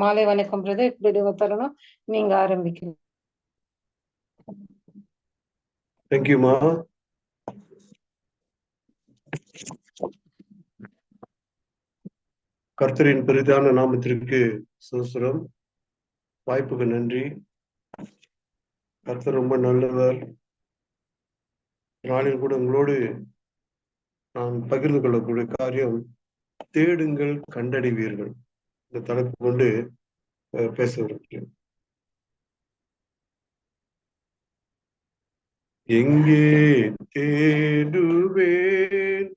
மாலை வணக்கம் பிரதர் இப்படி தரணும் நீங்க ஆரம்பிக்கணும். தேங்க்யூமா கர்த்தரின் பெரிதான நாமத்திற்கு சுசுரம் வாய்ப்புக்கு நன்றி. கர்த்தர் ரொம்ப நல்லவர். நாளில் கூட உங்களோடு நான் பகிர்ந்து கொள்ளக்கூடிய காரியம் தேடுங்கள் கண்டடைவீர்கள். இந்த தலைப்பு கொண்டு பேச விரும்புகிறேன். எங்கே தேடுவேன்?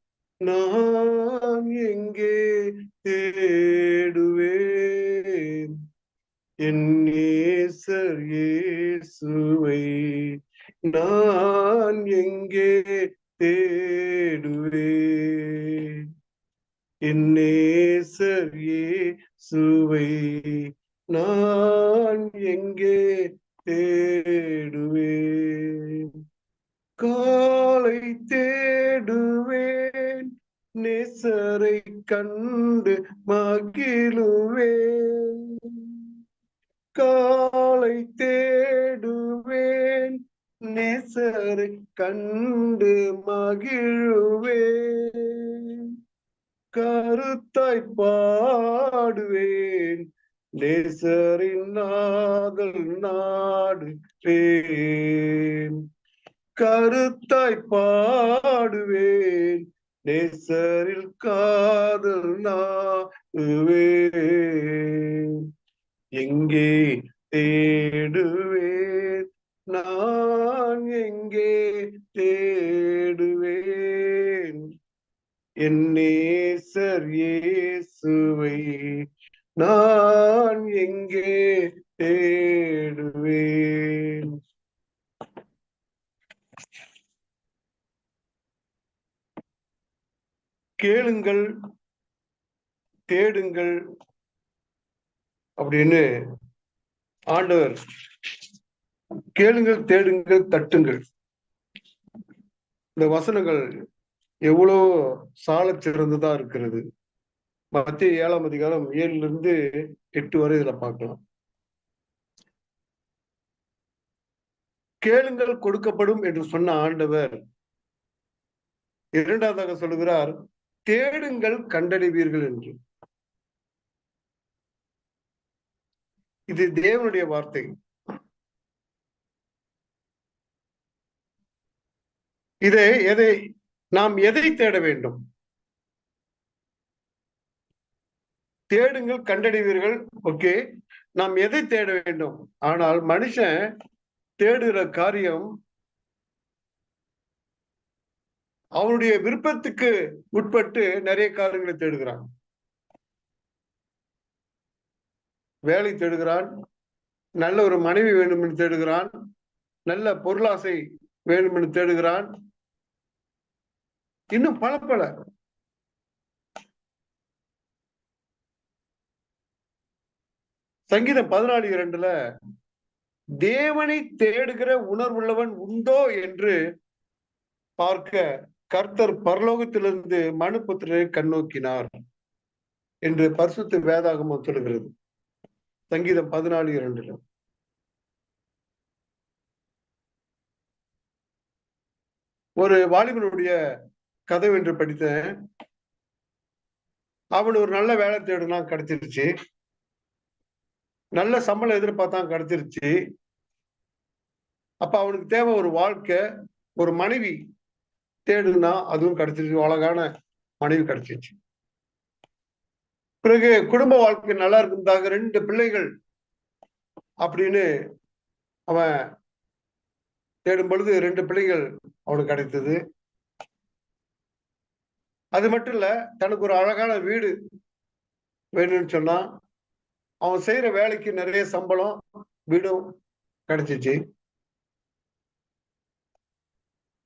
நான் எங்கே தேடுவேன்? என் சரியே சுவை நான் எங்கே தேடுவேன்? என் சரியே சுவை நான் எங்கே தேடுவேன்? காலை தேடுவேன் நேசரை கண்டு மகிழுவேன். காலை தேடுவேன் நேசரை கண்டு மகிழுவேன். கருத்தாய் பாடுவேன். நேசரின் நாதல் நாடுவேன். கருத்தாய் பாடுவேன். நேசரில் காதல் நாடுவேன். எங்கே தேடுவேன்? நான் எங்கே தேடுவேன் என் நேசர் இயேசுவை நான் எங்கே தேடுவேன்? கேளுங்கள் தேடுங்கள் அப்படின்னு ஆண்டவர் கேளுங்கள் தேடுங்கள் தட்டுங்கள். இந்த வசனங்கள் எவ்வளவு சால சிறந்ததா இருக்கிறது? மத்திய ஏழாம் அதிகாரம் ஏழுல இருந்து எட்டு வரை இதுல பார்க்கலாம். கேளுங்கள் கொடுக்கப்படும் என்று சொன்ன ஆண்டவர். இரண்டாவதாக சொல்கிறார் தேடுங்கள் கண்டடைவீர்கள் என்று. இது தேவனுடைய வார்த்தை. இதை எதை நாம் எதை தேட வேண்டும்? தேடுங்கள் கண்டடைவீர்கள். ஓகே. நாம் எதை தேட வேண்டும்? ஆனால் மனுஷன் தேடுகிற காரியம் அவனுடைய விருப்பத்துக்கு உட்பட்டு நிறைய காரியங்களை தேடுகிறான். வேலை தேடுகிறான். நல்ல ஒரு மனைவி வேண்டும் என்று தேடுகிறான். நல்ல பொருளாசை வேண்டும் என்று தேடுகிறான். இன்னும் பல பல. சங்கீதம் பதினாலு இரண்டுல தேவனை தேடுகிற உணர்வுள்ளவன் உண்டோ என்று பார்க்க கர்த்தர் பரலோகத்திலிருந்து மனுபுத்திரரை கண்ணோக்கினார் என்று பரிசுத்து வேதாகமம் சொல்கிறது சங்கீதம் பதினாலு இரண்டுல. ஒரு வாலிபனுடைய கதை என்று படித்தேன். அவன் ஒரு நல்ல வேலை தேடுனா கிடைச்சிருச்சு. நல்ல சம்பளம் எதிர்பார்த்தான் கிடைச்சிருச்சு. அப்ப அவனுக்கு தேவை ஒரு வாழ்க்கை ஒரு மனைவி தேடுனா அதுவும் கிடைச்சிருச்சு. அழகான மனைவி கிடைச்சிருச்சு. பிறகு குடும்ப வாழ்க்கை நல்லா இருக்குதாக ரெண்டு பிள்ளைகள் அப்படின்னு அவன் தேடும் பொழுது ரெண்டு பிள்ளைகள் அவனுக்கு கிடைத்தது. அது மட்டும் இல்ல தனக்கு ஒரு அழகான வீடு வேணும்னு சொன்னா அவன் செய்யற வேலைக்கு நிறைய சம்பளம் வீடும் கிடைச்சிச்சு.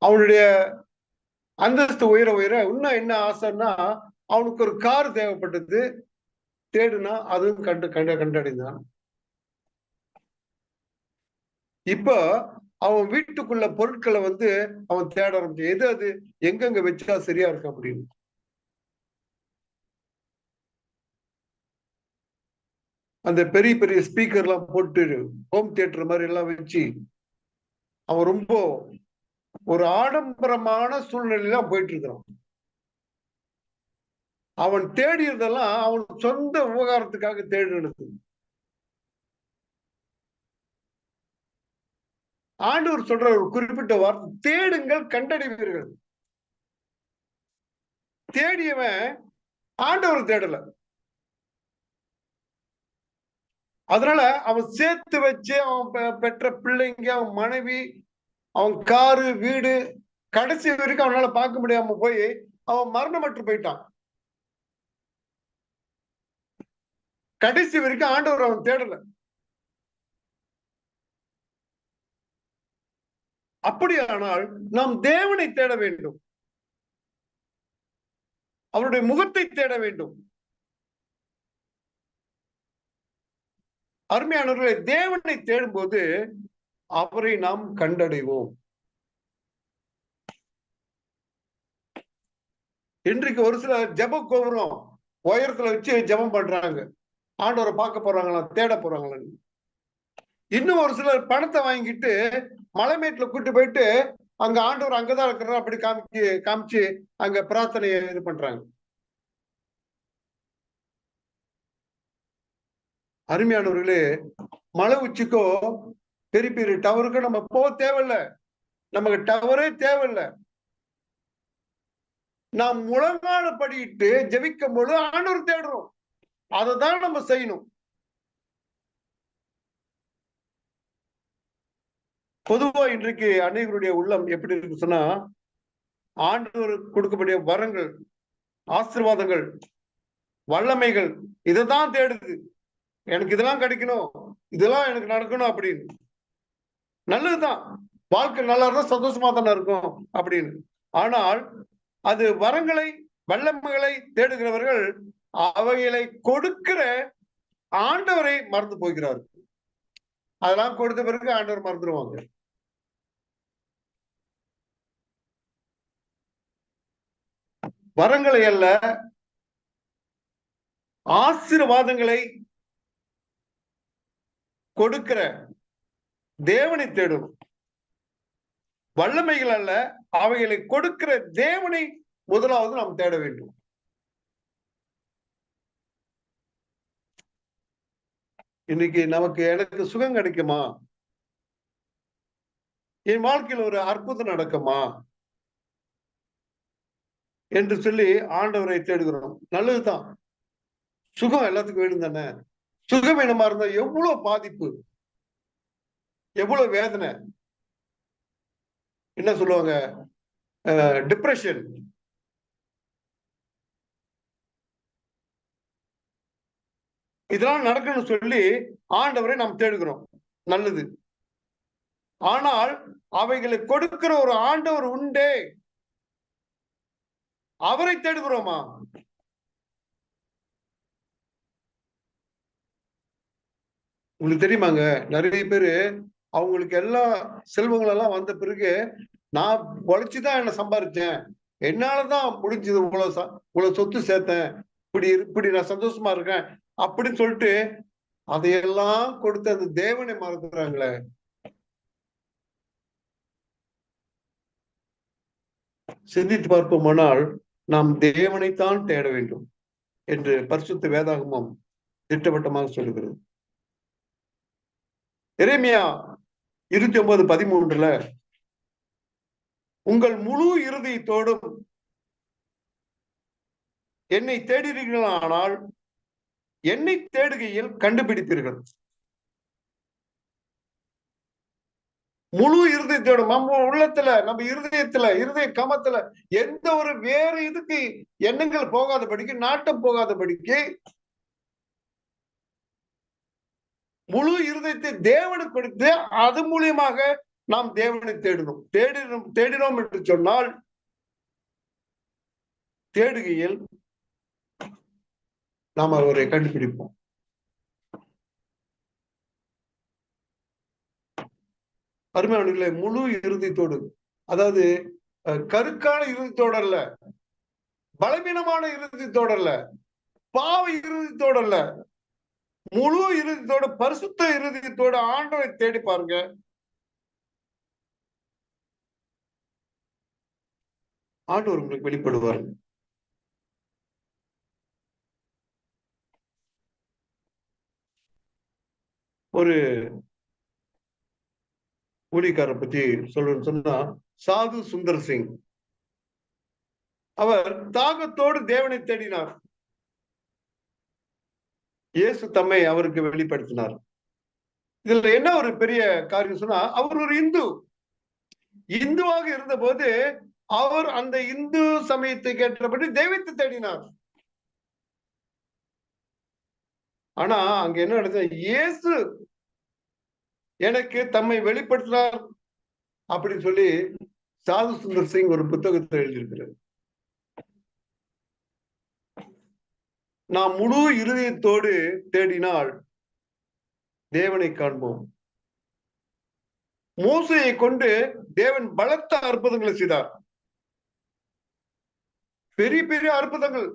அவனுடைய அந்தஸ்து உயர உயர இன்னும் என்ன ஆசைன்னா அவனுக்கு ஒரு கார் தேவைப்பட்டது தேடுனா அதுவும் கண்டு கண்ட கண்டடைந்தான். இப்போ அவன் வீட்டுக்குள்ள பொருட்களை வந்து அவன் தேட ஆரம்பிச்சு எது அது? எங்கெங்க வச்சா சரியா இருக்கு அப்படின்னு. அந்த பெரிய பெரிய ஸ்பீக்கர் எல்லாம் போட்டு ஹோம் தியேட்டர் மாதிரி எல்லாம் வச்சு அவன் ரொம்ப ஒரு ஆடம்பரமான சூழ்நிலையெல்லாம் போயிட்டு இருக்கிறான். அவன் தேடியதெல்லாம் அவன் சொந்த விவகாரத்துக்காக தேடினது. ஆண்டவர் சொல்ற ஒரு குறிப்பிட்ட வார்த்தை தேடுங்கள் கண்டடைவீர்கள். தேடியவன் ஆண்டவர் தேடல. அதனால அவன் சேர்த்து வச்சு அவன் பெ- பெற்ற பிள்ளைங்க அவன் மனைவி அவன் காரு வீடு கடைசி வரைக்கும் அவனால பார்க்க முடியாம போய் அவன் மரணமற்று போயிட்டான். கடைசி வரைக்கும் ஆண்டவர் அவன் தேடல. அப்படியானால் நாம் தேவனை தேட வேண்டும். அவருடைய முகத்தை தேட வேண்டும். அருமையானவர்களை தேவனை தேடும்போது அவரை நாம் கண்டடைவோம். இன்றைக்கு ஒரு சில ஜெப கோபுரம் உயரத்துல வச்சு ஜெபம் பண்றாங்க. ஆண்டவரை பார்க்க போறாங்களா தேட போறாங்களான்னு இன்னும் ஒரு சிலர் பணத்தை வாங்கிட்டு மலைமேட்டுல கூட்டு போயிட்டு அங்க ஆண்டவர் அங்கதான் இருக்கிறார் அப்படி காமிச்சு காமிச்சு அங்க பிரார்த்தனையை இது பண்றாங்க. அருமையானவர்களே மலை உச்சிக்கோ பெரிய பெரிய டவருக்கோ நம்ம போக தேவையில்ல. நமக்கு டவரே தேவையில்லை. நாம் முழங்கால படிக்கிட்டு ஜெபிக்கும் பொழுது ஆண்டவர் தேடுறோம். அதை தான் நம்ம செய்யணும். பொதுவா இன்றைக்கு அநேகருடைய உள்ளம் எப்படி இருக்கு சொன்னா ஆண்டவர் கொடுக்கக்கூடிய வரங்கள் ஆசிர்வாதங்கள் வல்லமைகள் இதைதான் தேடுது. எனக்கு இதெல்லாம் கிடைக்கணும் இதெல்லாம் எனக்கு நடக்கணும் அப்படின்னு. நல்லதுதான். வாழ்க்கை நல்லா இருந்தா சந்தோஷமா தானே இருக்கும் அப்படின்னு. ஆனால் அது வரங்களை வல்லமைகளை தேடுகிறவர்கள் அவைகளை கொடுக்கிற ஆண்டவரை மறந்து போகிறார்கள். அதெல்லாம் கொடுத்த பிறகு ஆண்டவர் மறந்துடுவாங்க. வரங்களை அல்ல ஆசீர்வாதங்களை கொடுக்கிற தேவனை தேடணும் வல்லமைகள் அல்ல அவைகளை கொடுக்கிற தேவனை முதலாவது நாம் தேட வேண்டும். இன்னைக்கு நமக்கு எனக்கு சுகம் கிடைக்குமா? என் வாழ்க்கையில் ஒரு அற்புதம் நடக்குமா? என்று சொல்லி ஆண்டவரை தேடுகிறோம். நல்லதுதான். சுகம் எல்லாத்துக்கும் வேணும் தானே? சுகம் வேணுமா இருந்தா எவ்வளவு பாதிப்பு? எவ்வளவு வேதனை? என்ன சொல்லுவாங்க? டிப்ரெஷன் இதெல்லாம் நடக்கணும்னு சொல்லி ஆண்டவரை நாம் தேடுகிறோம். நல்லது. ஆனால் அவைகளை கொடுக்கிற ஒரு ஆண்டவர் உண்டே. அவரை தேடுகிறோமா? உங்களுக்கு தெரியுமாங்க? நிறைய பேரு அவங்களுக்கு எல்லா செல்வங்கள் எல்லாம் வந்த பிறகு நான் உழைச்சுதான் என்ன சம்பாரிச்சேன். என்னாலதான் முடிஞ்சது இவ்வளவு ச- இவ்வளவு சொத்து சேர்த்தேன். இப்படி இப்படி நான் சந்தோஷமா இருக்கேன். அப்படின்னு சொல்லிட்டு அதையெல்லாம் கொடுத்து அந்த தேவனை மறந்துடுறாங்களே சிந்தித்து பார்ப்போமானால் நாம் தேவனைத்தான் தேட வேண்டும் என்று பரிசுத்த வேதாகமம் திட்டவட்டமாக சொல்லுகிறது. எரேமியா இருபத்தி ஒன்பது பதிமூன்றுல உங்கள் முழு இறுதியத்தோடும் என்னை தேடுகிறீர்களானால் என்னை தேடுகையில் கண்டுபிடித்தீர்கள். முழு இருதயத்தோட நம்ம உள்ளத்துல நம்ம இருதயத்துல இருதய கமத்துல எந்த ஒரு வேறு இதுக்கு எண்ணங்கள் போகாதபடிக்கு நாட்டம் போகாதபடிக்கு முழு இருதயத்தை தேவனுக்கு கொடுத்து அது மூலியமாக நாம் தேவனை தேடணும். தேடினோம் தேடினோம் என்று சொன்னால் தேடுகையில் நாம் அவரை கண்டுபிடிப்போம். அருமையானவர்களே முழு இறுதித்தோடு அதாவது கருக்கான இறுதித்தோடு அல்ல பலவீனமான இறுதித்தோடு அல்ல பாவ இறுதித்தோடு அல்ல முழு இறுதித்தோடு பரிசுத்த இறுதித்தோடு ஆண்டவரை தேடி பாருங்க. ஆண்டவர் உங்களுக்கு வெளிப்படுவார். ஒரு கூலிக்காரரை பத்தி சொல்லணும்னு சொன்னா சாது சுந்தர் சிங். அவர் தாகத்தோடு தேவனை தேடினார். இயேசு தம்மை அவருக்கு வெளிப்படுத்தினார். இதுல என்ன ஒரு பெரிய காரியம் சொன்னா அவர் ஒரு இந்து. இந்துவாக இருந்தபோது அவர் அந்த இந்து சமயத்தை கேட்டபடி தெய்வத்தை தேடினார். ஆனா அங்க என்ன நடந்தது? இயேசு எனக்கு தம்மை வெளிப்படுத்தினார் அப்படின்னு சொல்லி சாது சுந்தர் சிங் ஒரு புத்தகத்தை எழுதியிருக்கிறார். நாம் முழு இருதயத்தோடு தேடினால் தேவனை காண்போம். மோசையை கொண்டு தேவன் பலத்த அற்புதங்களை செய்தார். பெரிய பெரிய அற்புதங்கள்.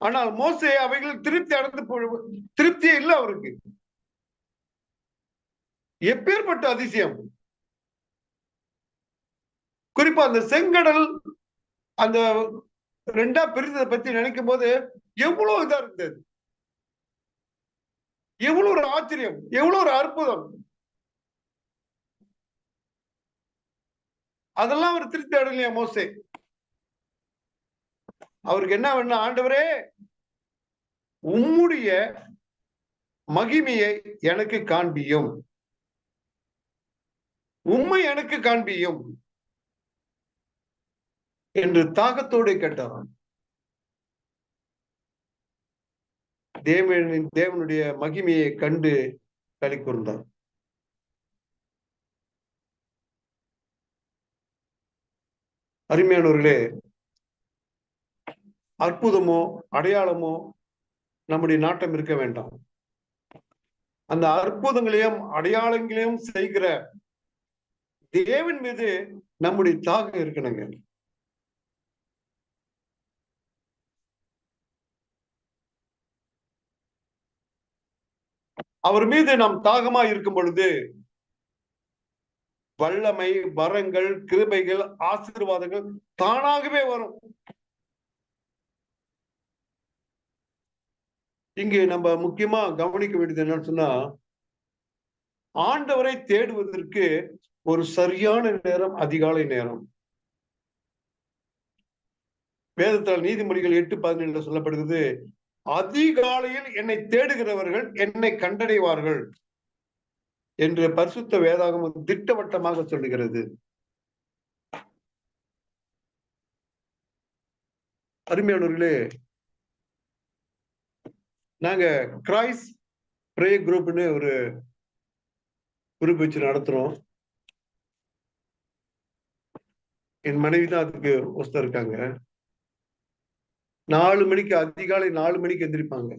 ஆனால் மோசே அவைகள் திருப்தி அடைந்து திருப்தியே இல்லை அவருக்கு. எப்பேற்பட்ட அதிசயம்? குறிப்பா அந்த செங்கடல் அந்த ரெண்டா பிரிந்ததை பத்தி நினைக்கும் போது எவ்வளவு இதா இருந்தது. எவ்வளவு ஒரு ஆச்சரியம் எவ்வளவு ஒரு அற்புதம். அதெல்லாம் ஒரு திருப்தி அடையலையா மோசே? அவருக்கு என்ன வேணும் ஆண்டவரே உம்முடைய மகிமையை எனக்கு காண்பியும். உம்மை எனக்கு காண்பியும். என்று தாகத்தோடு கேட்டாராம் தேவனின் தேவனுடைய மகிமையை கண்டு களி கூர்ந்தார். அருமையானவர்களே அற்புதமோ அடையாளமோ நம்முடைய நாட்டம் இருக்க வேண்டாம். அந்த அற்புதங்களையும் அடையாளங்களையும் செய்கிற தேவன் மீது நம்முடைய தாகம் இருக்கணுங்க. அவர் மீது நாம் தாகமா இருக்கும் பொழுது வல்லமை வரங்கள் கிருபைகள் ஆசீர்வாதங்கள் தானாகவே வரும். இங்கே நம்ம முக்கியமா கவனிக்க வேண்டியது என்னன்னு சொன்னா ஆண்டவரை தேடுவதற்கு ஒரு சரியான நேரம் அதிகாலை நேரம். வேதத்தால் நீதிமொழிகள் எட்டு பதினேழுல சொல்லப்படுகிறது அதிகாலையில் என்னை தேடுகிறவர்கள் என்னை கண்டடைவார்கள் என்று பரிசுத்த வேதாகம் திட்டவட்டமாக சொல்லுகிறது. அருமையானவர்களே நாங்க கிரைஸ் ப்ரே குரூப்னு ஒரு குரூப் வச்சு நடத்துறோம். என் மனைவி தான் அதுக்கு ஒஸ்தா இருக்காங்க. நாலு மணிக்கு அதிகாலை நாலு மணிக்கு எந்திரிப்பாங்க.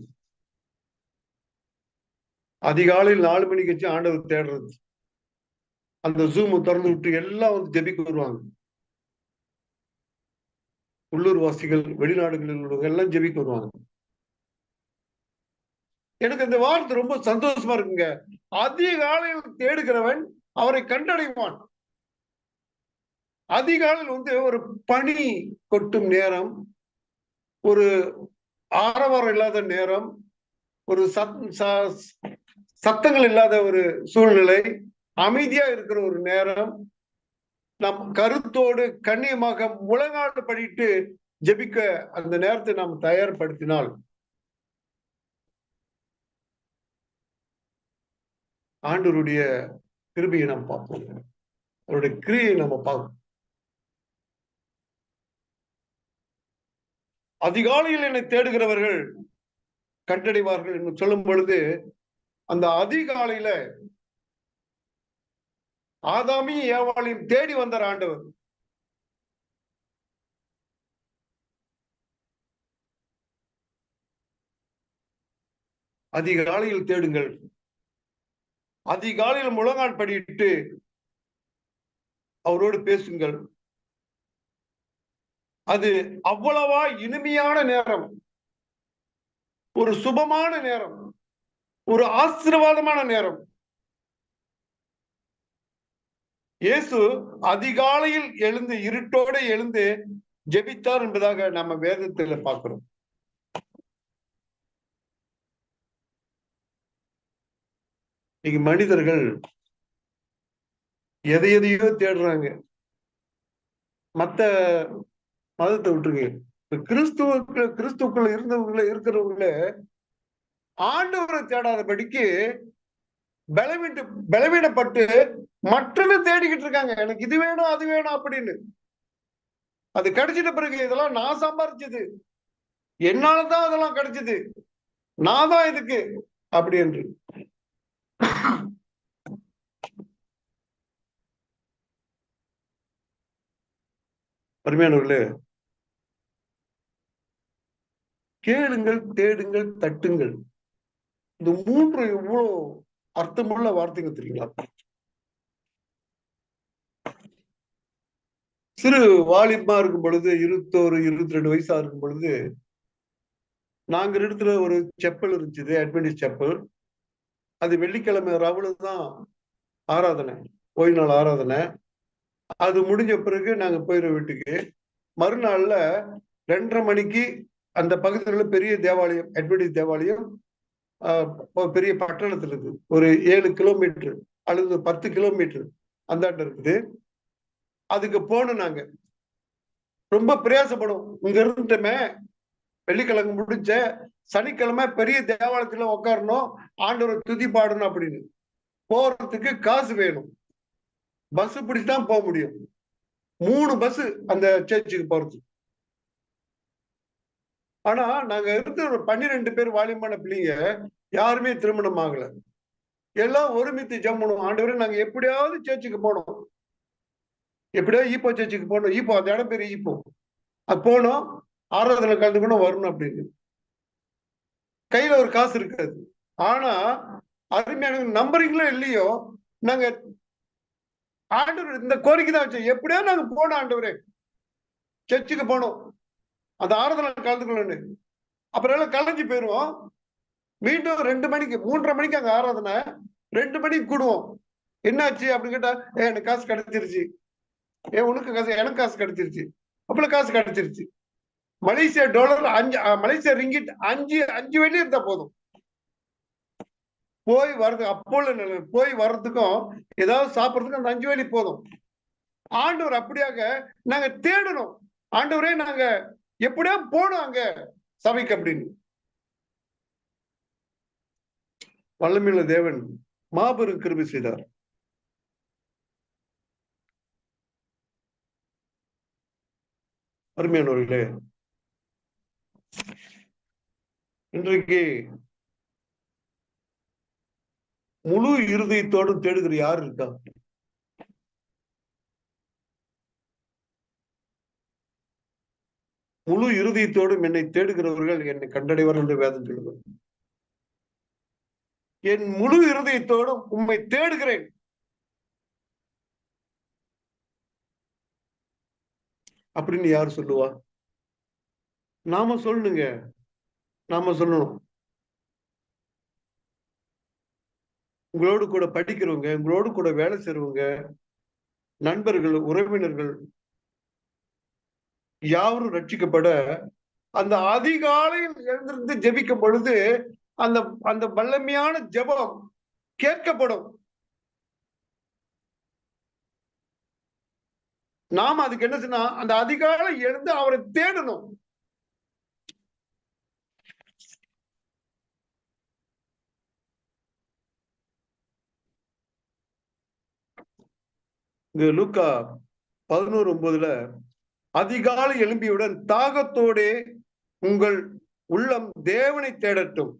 அதிகாலையில் நாலு மணிக்கு வச்சு ஆண்டவர் தேடுறது. அந்த ஜூம் திறந்து விட்டு எல்லாம் வந்து ஜெபிக்க வருவாங்க. உள்ளூர் வாசிகள் வெளிநாடுகளில் உள்ளவங்க எல்லாம் ஜெபிக்க வருவாங்க. எனக்கு இந்த வார்த்தை ரொம்ப சந்தோஷமா இருக்குங்க. அதிகாலையில் தேடுகிறவன் அவரை கண்டடைவான். அதிகாலையில் வந்து ஒரு பனி கொட்டும் நேரம் ஒரு ஆரவாரம் இல்லாத நேரம் ஒரு சத் சத்தங்கள் இல்லாத ஒரு சூழ்நிலை அமைதியா இருக்கிற ஒரு நேரம் நம் கருத்தோடு கண்ணியமாக முழங்காடு படிட்டு ஜெபிக்க அந்த நேரத்தை நாம் தயார்படுத்தினால் ஆண்டவருடைய கிருபியை நாம் பார்ப்போம். அவருடைய கிரியை நம்ம பார்ப்போம். அதிகாலையில் என்னை தேடுகிறவர்கள் கண்டடைவார்கள் என்று சொல்லும் பொழுது அந்த அதிகாலையில ஆதாமி ஏவாளையும் தேடி வந்தார் ஆண்டவர். அதிகாலையில் தேடுங்கள். அதிகாலையில் முழங்கால் படியிட்டு அவரோடு பேசுங்கள். அது அவ்வளவா இனிமையான நேரம். ஒரு சுபமான நேரம். ஒரு ஆசீர்வாதமான நேரம். இயேசு அதிகாலையில் எழுந்து இருட்டோட எழுந்து ஜெபித்தார் என்பதாக நம்ம வேதத்துல பார்க்கிறோம். இன்னைக்கு மனிதர்கள் எதை எதையோ தேடுறாங்க. மத்த மதத்தை விட்டுருங்க. கிறிஸ்துவ கிறிஸ்துவுக்கு கிறிஸ்துக்குள்ள இருந்தவங்கள இருக்கிறவங்கள ஆண்டவரை தேடாதபடிக்கு பலவீட்டு பலவீனப்பட்டு மற்றதை தேடிக்கிட்டு இருக்காங்க. எனக்கு இது வேணும் அது வேணும் அப்படின்னு. அது கிடைச்சிட்ட பிறகு இதெல்லாம் நான் சம்பாரிச்சது. என்னாலதான் அதெல்லாம் கிடைச்சது. நான் தான் இதுக்கு. அப்படி என்று. அருமையானவர்களே கேளுங்கள் தேடுங்கள் தட்டுங்கள். இந்த மூன்று எவ்வளவு அர்த்தமுள்ள வார்த்தைங்க தெரியுங்களா? சிறு வாலிபமா இருக்கும் பொழுது இருபத்தோரு இருபத்தி ரெண்டு வயசா இருக்கும் பொழுது நாங்க இடத்துல ஒரு செப்பல் இருந்துச்சு அட்வென்டிஸ் செப்பல் அது வெள்ளிக்கிழமை ரவுல தான் ஆராதனை. ஓய்வு நாள் ஆராதனை. அது முடிஞ்ச பிறகு நாங்க போயிடுற வீட்டுக்கு. மறுநாள்ல ரெண்டரை மணிக்கு அந்த பகுதியில் பெரிய தேவாலயம் அட்வென்டிஸ் தேவாலயம் பெரிய பட்டணத்துல இருக்குது. ஒரு ஏழு கிலோமீட்டர் அல்லது பத்து கிலோமீட்டர் அந்தாண்ட இருக்குது. அதுக்கு போனோம் நாங்க. ரொம்ப பிரயாசப்படும். இங்க இருந்துட்டோமே வெள்ளிக்கிழமை முடிச்ச சனிக்கிழமை பெரிய தேவாலயத்துல உட்காரணும் ஆண்டவரை துதி பாடணும் அப்படின்னு. போறதுக்கு காசு வேணும். பஸ் பிடிச்சுதான் போக முடியும். மூணு பஸ் அந்த சர்ச்சுக்கு போறது ஆனா நாங்க இருந்த ஒரு பன்னிரெண்டு பேர் வாலியமான பிள்ளைங்க யாருமே திருமணம் ஆகல. எல்லாம் ஒருமித்து ஜம்முனோம். ஆண்டவரை நாங்க எப்படியாவது சர்ச்சுக்கு போனோம். எப்படியாவது ஈப்போ சர்ச்சுக்கு போனோம். ஈப்போ அந்த இடம் பேர் ஈப்போ. அது போனோம். ஆராதனை கலந்துக்கணும் வரணும் அப்படின்னு. கையில ஒரு காசு இருக்காது. ஆனா அருமையான நம்புறீங்களோ இல்லையோ நாங்க ஆண்டவர் இந்த கோரிக்கை தான் வச்சோம். எப்படியா நாங்க போனோம் ஆண்டவரே. சர்ச்சுக்கு போனோம். அந்த ஆராதனை கலந்துக்கணும்னு அப்புறம் எல்லாம் கலைஞ்சு போயிருவோம். மீண்டும் ரெண்டு மணிக்கு மூன்றரை மணிக்கு அங்க ஆராதனை. ரெண்டு மணிக்கு கூடுவோம். என்னாச்சு அப்படின்னு கேட்டா ஏ எனக்கு காசு கிடைச்சிருச்சு. ஏ உனக்கு காசு எனக்கு காசு கிடைச்சிருச்சு. அப்பள காசு கிடைச்சிருச்சு. மலேசியா டாலர் அஞ்சு மலேசியா ரிங்கிட் அஞ்சு அஞ்சு வெள்ளி இருந்தா போதும். போய் வர்றது அப்போ போய் வர்றதுக்கும் ஏதாவது சாப்பிட்றதுக்கும் அந்த அஞ்சு வேலி போதும். ஆண்டவர் அப்படியாக நாங்க தேடணும். ஆண்டவரே நாங்க எப்படியா போனோம் அங்க சபைக்கு அப்படின்னு. வல்லமையுள்ள தேவன் மாபெரும் கிருபி செய்தார். அருமையானவர்களே இன்றைக்கு முழு இருதயத்தோடும் தேடுகிற யார் இருக்கா? முழு இருதயத்தோடும் என்னை தேடுகிறவர்கள் என்னை கண்டடைவர் என்று வேதம் சொல்லுவார் என் முழு இருதயத்தோடும் உண்மை தேடுகிறேன். அப்படின்னு யார் சொல்லுவா? நாம சொல்லணுங்க. நாம சொல்லணும். உங்களோடு கூட படிக்கிறவங்க உங்களோடு கூட வேலை செய்றவங்க நண்பர்கள் உறவினர்கள் யாவரும் ரட்சிக்கப்பட அந்த அதிகாலையில் எழுந்திருந்து ஜெபிக்கும் பொழுது அந்த அந்த வல்லமையான ஜெபம் கேட்கப்படும். நாம அதுக்கு என்ன சொன்னா அந்த அதிகாலை எழுந்து அவரை தேடணும். இங்க லூக்கா பதினோரு ஒன்பதுல அதிகாலை எழும்பியுடன் தாகத்தோடே உங்கள் உள்ளம் தேவனை தேடட்டும்.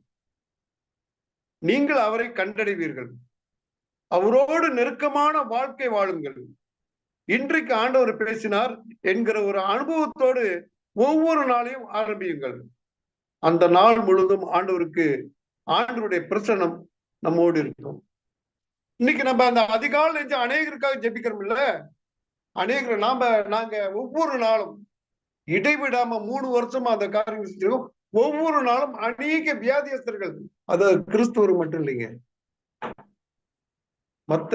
நீங்கள் அவரை கண்டடைவீர்கள். அவரோடு நெருக்கமான வாழ்க்கை வாழுங்கள். இன்றைக்கு ஆண்டவர் பேசினார் என்கிற ஒரு அனுபவத்தோடு ஒவ்வொரு நாளையும் ஆரம்பியுங்கள். அந்த நாள் முழுவதும் ஆண்டவருக்கு ஆண்டவருடைய பிரசனம் நம்மோடு இருக்கும். இன்னைக்கு நம்ம அந்த அதிகாலை அநேகருக்காக ஜெபிக்கிறோம் இல்ல அநேகர் நாம நாங்க ஒவ்வொரு நாளும் இடைவிடாம மூணு வருஷமா அந்த காரியம் செஞ்சிருக்கோம். ஒவ்வொரு நாளும் அநேக வியாதியஸ்தர்கள் அது கிறிஸ்துவர் மட்டும் இல்லைங்க. மத்த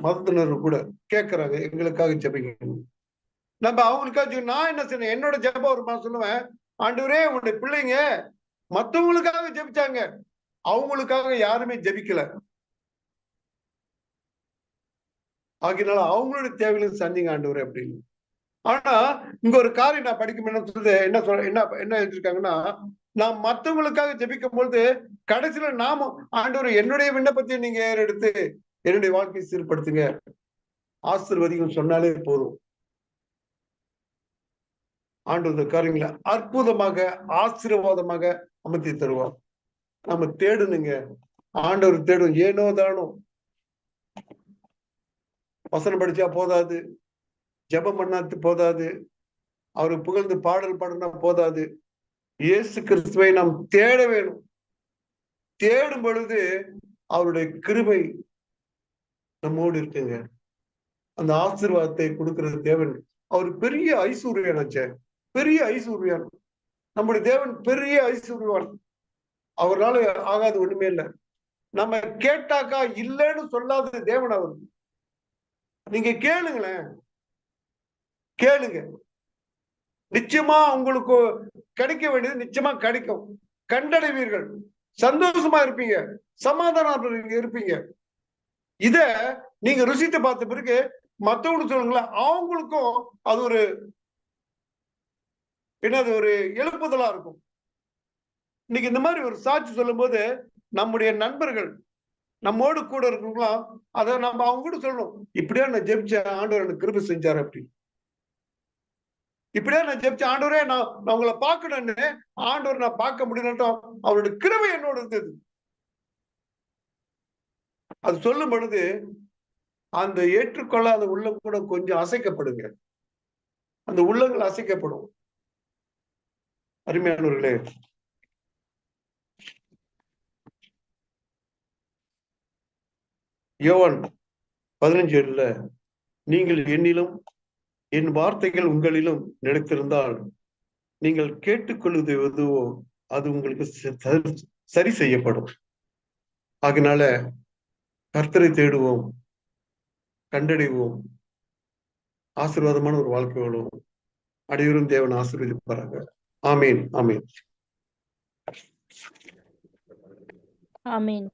மதத்தினர் கூட கேட்கறாங்க எங்களுக்காக ஜெபிங்க. நம்ம அவங்களுக்காக நான் என்ன செய்யணும் என்னோட ஜெபம் ஒரு சொல்லுவேன். ஆண்டவரே உங்களுடைய பிள்ளைங்க மத்தவங்களுக்காக ஜெபிச்சாங்க. அவங்களுக்காக யாருமே ஜெபிக்கல. ஆகினால அவங்களுடைய தேவைகளை சந்திங்க ஆண்டவர் அப்படின்னு. ஆனா இங்க ஒரு காரியம் நான் படிக்கும் என்ன சொல்லுது என்ன சொல்ற என்ன என்ன எழுதிருக்காங்கன்னா நான் மத்தவங்களுக்காக ஜெபிக்கும் பொழுது கடைசியில நாம ஆண்டவர் என்னுடைய விண்ணப்பத்தை நீங்க ஏறெடுத்து என்னுடைய வாழ்க்கையை சீர்படுத்துங்க. ஆசிர்வதிகள் சொன்னாலே போதும். ஆண்டவர் காரியங்களை அற்புதமாக ஆசீர்வாதமாக அமர்த்தி தருவார். நம்ம தேடணுங்க. ஆண்டவர் தேடும் ஏனோ தானோ. வசனம் படிச்சா போதாது. ஜபம் பண்ணாது போதாது. அவரு புகழ்ந்து பாடல் பாடினா போதாது. இயேசு கிறிஸ்துவை நாம் தேட வேணும். தேடும் பொழுது அவருடைய கிருபை நம்மோடு இருக்குங்க. அந்த ஆசீர்வாதத்தை கொடுக்கிற தேவன். அவர் பெரிய ஐஸ்வர்யானாச்சே பெரிய ஐஸ்வர்யான். நம்முடைய தேவன் பெரிய ஐஸ்வர்யவான். அவரால் ஆகாது ஒண்ணுமே இல்லை. நம்ம கேட்டாக்கா இல்லைன்னு சொல்லாத தேவன் அவர். நீங்க கேளுங்களேன். கேளுங்க. நிச்சயமா உங்களுக்கு கிடைக்க வேண்டியது நிச்சயமா கிடைக்கும். கண்டடைவீர்கள். சந்தோஷமா இருப்பீங்க. சமாதானம் இருப்பீங்க. இத நீங்க ருசித்து பார்த்த பிறகு மத்தவங்களுக்கு சொல்லுங்களேன். அவங்களுக்கும் அது ஒரு என்னது ஒரு எழுப்புதலா இருக்கும். இன்னைக்கு இந்த மாதிரி ஒரு சாட்சி சொல்லும் போது நம்முடைய நண்பர்கள் நம்மோடு கூட இருக்கவங்களாம் அதை நம்ம அவங்க கூட சொல்லணும். இப்படியா நான் ஜெபிச்ச ஆண்டவர் எனக்கு கிருபை செஞ்சாரு அப்படி. இப்படியா நான் ஜெபிச்ச ஆண்டவரே நான் நான் உங்களை பார்க்கணும்னு ஆண்டவர் நான் பார்க்க முடியலட்டும் அவருடைய கிருபை என்னோட இருந்தது. அது சொல்லும் பொழுது அந்த ஏற்றுக்கொள்ளாத உள்ளம் கூட கொஞ்சம் அசைக்கப்படுங்க. அந்த உள்ளங்கள் அசைக்கப்படும். அருமையானவர்களே யோவான் பதினஞ்சு ஏழுல நீங்கள் என்னிலும் என் வார்த்தைகள் உங்களிலும் நிலைத்திருந்தால் நீங்கள் கேட்டுக்கொள்வது எதுவோ அது உங்களுக்கு சரி செய்யப்படும். அதனால கர்த்தரை தேடுவோம் கண்டடைவோம். ஆசீர்வாதமான ஒரு வாழ்க்கை வாழும். அனைவரும் தேவன் ஆசீர்வதிப்பாராங்க ஆமீன் ஆமீன். ஆமீன்.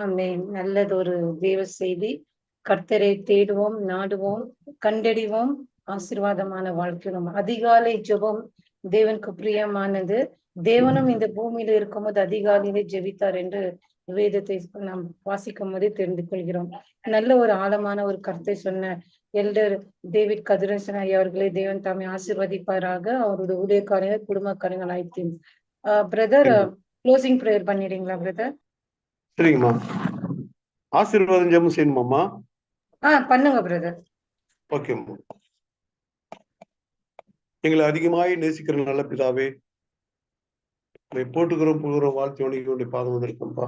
ஆமென். நல்லதொரு தேவ செய்தி. கர்த்தரை தேடுவோம் நாடுவோம் கண்டறிவோம். ஆசீர்வாதமான வாழ்க்கையும் அதிகாலை ஜெபம் தேவனுக்கு பிரியமானது. தேவனும் இந்த பூமியில இருக்கும்போது அதிகாலையிலே ஜெபித்தார் என்று வேதத்தை நாம் வாசிக்கும் போதே தெரிந்து கொள்கிறோம் நல்ல ஒரு ஆழமான ஒரு கருத்தை சொன்ன எல்டர் டேவிட் கதிரசன் ஐயா அவர்களை தேவன் தாமே ஆசீர்வதிப்பாராக. அவருடைய ஊழியக்காரங்க குடும்பக்காரங்கள் ஆயிடுச்சு பிரதர் க்ளோசிங் ப்ரேயர் பண்ணிடுங்களா பிரதர்? சரிங்கம்மா. ஆசீர்வாதம் ஜெபம் செய்யணுமாம்மா? ஆ பண்ணுங்க பிரதர் ஓகேம்மா. எங்களை அதிகமாய் நேசிக்கிற நல்ல பிதாவே உங்களை போட்டுக்கிறோம் புழுகிறோம் வாழ்த்து வணிகளுடைய பாதம் வந்திருக்கோம்ப்பா.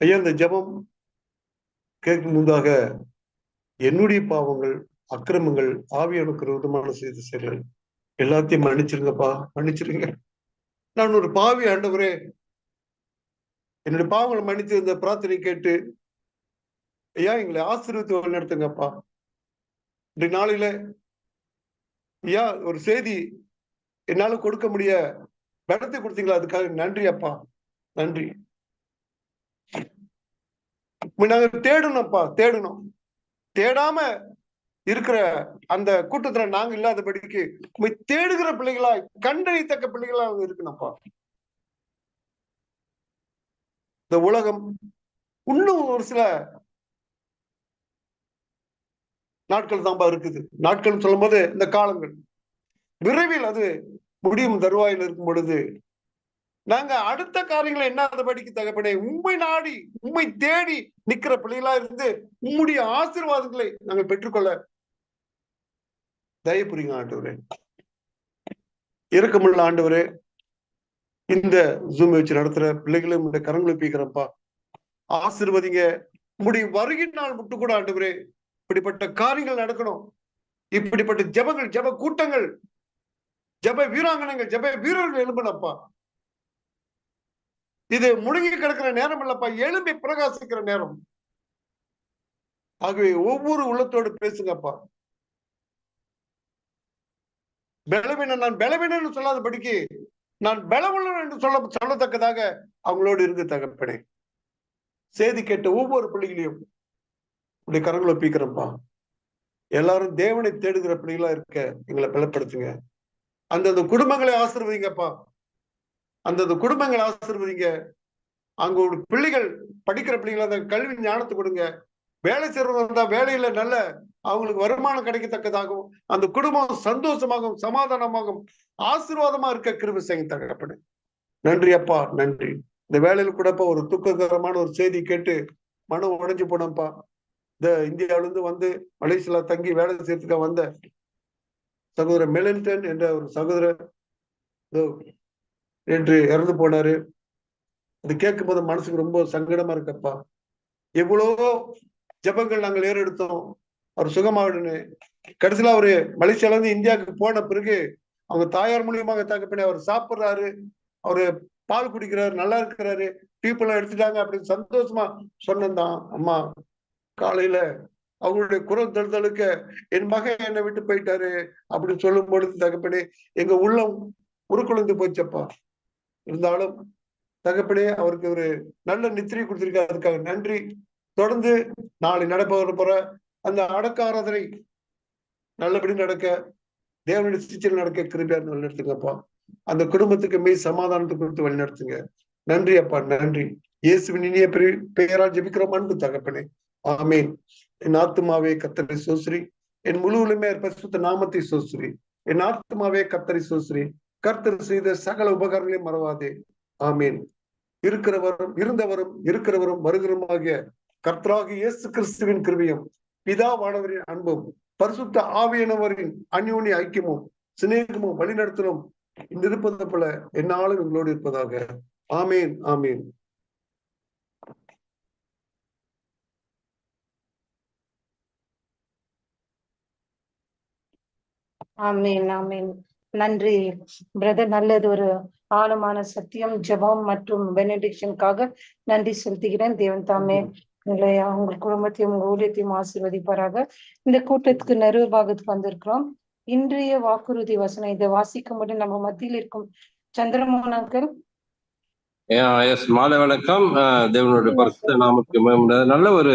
ஐயா இந்த ஜெபம் கேட்கும் முன்பாக என்னுடைய பாவங்கள் அக்கிரமங்கள் ஆவியானுக்கு விதமான செய்த செயல்கள் எல்லாத்தையும் மன்னிச்சிருங்கப்பா மன்னிச்சிருங்க. நான் ஒரு பாவி ஆண்டவரே என்னுடைய பாவங்களை மன்னித்து இந்த பிரார்த்தனை கேட்டு ஐயா எங்களை ஆசீர்வத்து வழிநடத்துங்கப்பா. இன்றைய நாளில ஐயா ஒரு செய்தி என்னால கொடுக்க முடிய பலத்தை கொடுத்தீங்களா? அதுக்காக நன்றி அப்பா. நன்றி. நாங்க தேடணும்ப்பா தேடணும். தேடாம இருக்கிற அந்த கூட்டத்துல நாங்க இல்லாதபடிக்கு தேடுகிற பிள்ளைகளா கண்டறியத்தக்க பிள்ளைகளா இருக்கணும்ப்பா. இந்த உலகம் இன்னும் ஒரு சில நாட்கள் தான்பா இருக்குது. நாட்கள் சொல்லும் போது இந்த காலங்கள். விரைவில் அது முடியும் தருவாயில் இருக்கும் பொழுது நாங்க அடுத்த காரியங்களை என்ன அதை படிக்க தகப்பனே உண்மை நாடி உண்மை தேடி நிக்கிற பிள்ளைகளா இருந்து உம்முடைய ஆசீர்வாதங்களை நாங்கள் பெற்றுக்கொள்ள தயவு புரியுங்க ஆண்டவரே. இறக்கமுள்ள ஆண்டவரே இந்த ஜூம் வச்சு நடத்துற பிள்ளைகளும் இந்த கரங்களை பீக்கிறப்பா ஆசிர்வதிங்க. உங்களுடைய வருகை நாள் மட்டும் கூட ஆண்டவரே இப்படிப்பட்ட காரியங்கள் நடக்கணும். இப்படிப்பட்ட ஜெபங்கள் ஜெப கூட்டங்கள் ஜப வீராங்கனங்கள் ஜப வீரர்கள் எழும்பலப்பா இது முழுகி கிடக்கிற நேரம் இல்லப்பா எழும்பி பிரகாசிக்கிற நேரம். ஆகவே ஒவ்வொரு உள்ளத்தோடு பேசுங்கப்பா. பலவீனம் நான் பெலவினன்னு சொல்லாத படிக்க நான் பலவுள்ளன் என்று சொல்ல சொல்லத்தக்கதாக அவங்களோடு இருக்க தகப்பனே. செய்தி கேட்ட ஒவ்வொரு பிள்ளைகளையும் உடைய கரங்களை ஒப்பிக்கிறப்பா எல்லாரும் தேவனை தேடுகிற பிள்ளைகளா இருக்க எங்களை பலப்படுத்துங்க. அந்தந்த குடும்பங்களை ஆசிர்வதிங்கப்பா. அந்தந்த குடும்பங்களை ஆசிர்வதிங்க. அங்க ஒரு பிள்ளைகள் படிக்கிற பிள்ளைகளை அந்த கல்வி ஞானத்தை கொடுங்க. வேலை செய்யறவங்க இருந்தா வேலையில நல்ல அவங்களுக்கு வருமானம் கிடைக்கத்தக்கதாகவும் அந்த குடும்பம் சந்தோஷமாகவும் சமாதானமாகவும் ஆசீர்வாதமா இருக்க கிருபி செய்ய தகப்பனே. நன்றி அப்பா நன்றி. இந்த வேலையில கூடப்பா ஒரு துக்ககரமான ஒரு செய்தி கேட்டு மனம் உடைஞ்சு போனப்பா. இந்த இந்தியாவில இருந்து வந்து மலேசியால தங்கி வேலை செய்யறதுக்காக வந்த சகோதரர் மெலன்டன் என்ற ஒரு சகோதரர் என்று இறந்து போனாரு. அது கேட்கும் போது மனசுக்கு ரொம்ப சங்கடமா இருக்கப்பா. எவ்வளவோ ஜெபங்கள் நாங்கள் ஏறெடுத்தோம். அவர் சுகமாவிடுன்னு கடைசியில அவரு மலேசியால இருந்து இந்தியாவுக்கு போன பிறகு அவங்க தாயார் மூலியமாக தகப்பனே அவர் சாப்பிடுறாரு அவரு பால் குடிக்கிறாரு நல்லா இருக்கிறாரு டீப் எல்லாம் எடுத்துட்டாங்க அப்படின்னு சந்தோஷமா சொன்னதான் அம்மா காலையில அவங்களுடைய குரல் தழுதலுக்க என் மகன் என்னை விட்டு போயிட்டாரு அப்படின்னு சொல்லும் பொழுது தகப்பனே எங்க உள்ளம் உருக்குழுந்து போச்சப்பா. இருந்தாலும் தகப்பனே அவருக்கு ஒரு நல்ல நித்திரை கொடுத்திருக்காரு. அதுக்காக நன்றி. தொடர்ந்து நாளை நடப்பவர் போற அந்த அடக்காராதனை நல்லபடி நடக்க தேவனுடைய சிகிச்சை நடக்க கிருபியா வழிநடத்துங்கப்பா அந்த குடும்பத்துக்கு மெய் சமாதானத்தை கொடுத்து வழிநடத்துங்க. நன்றி அப்பா நன்றி. இயேசுவின் இனிய பெரிய பெயரால் ஜெபிக்கிறோம். அன்பு தகப்பனே. ஆமேன். என் ஆத்மாவே கத்தரை சோசுரி. என் முழுவலுமே பரிசுத்த நாமத்தை சோசுரி. என் ஆத்மாவே கத்தரை சோசுரி. கர்த்தர் செய்த சகல உபகாரங்களையும் மறவாதே. ஆமேன். இருக்கிறவரும் இருந்தவரும் இருக்கிறவரும் வருகிறமாகிய கர்த்தராகி இயேசு கிறிஸ்துவின் கிருபியும் பிதாவானவரின் அன்பும் பரிசுத்த ஆவியானவரின் அந்யோன்ய ஐக்கியமும் சிநேகமும் வழிநடத்தலும் இருப்பது போல என்னாலும் எங்களோடு இருப்பதாக. ஆமேன் ஆமேன். ஆமேன் ஆமேன். நன்றி பிரதர். நல்லது ஒரு ஆழமான சத்தியம் ஜெபம் மற்றும் பெனடிக்ஷனுக்காக நன்றி செலுத்துகிறேன். தேவன் தாமே நிலையா? உங்கள் குடும்பத்தையும் உங்க ஊழியத்தையும் ஆசீர்வதிப்பாராக. இந்த கூட்டத்துக்கு நிறைவு பாகத்துக்கு வந்திருக்கிறோம். இன்றைய வாக்குறுதி வசனம். இதை வாசிக்கும்போது நம்ம மத்தியில் இருக்கும் சந்திரமோகன் அங்கிள். எஸ் மாலை வணக்கம். தேவனுடைய பரிசுத்த நாமத்துக்கு நல்ல ஒரு